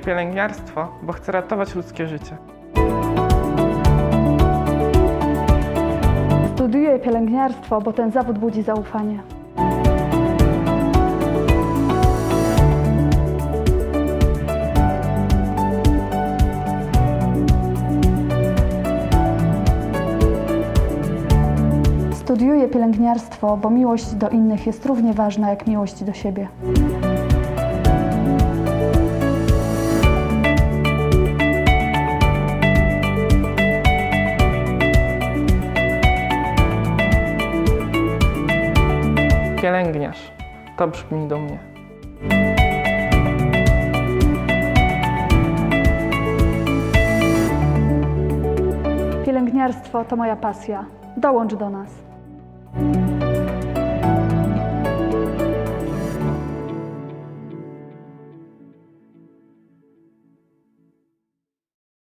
pielęgniarstwo, bo chcę ratować ludzkie życie. Studiuję pielęgniarstwo, bo ten zawód budzi zaufanie. Studiuję pielęgniarstwo, bo miłość do innych jest równie ważna jak miłość do siebie. Pielęgniarz. To brzmi do mnie. Pielęgniarstwo to moja pasja. Dołącz do nas.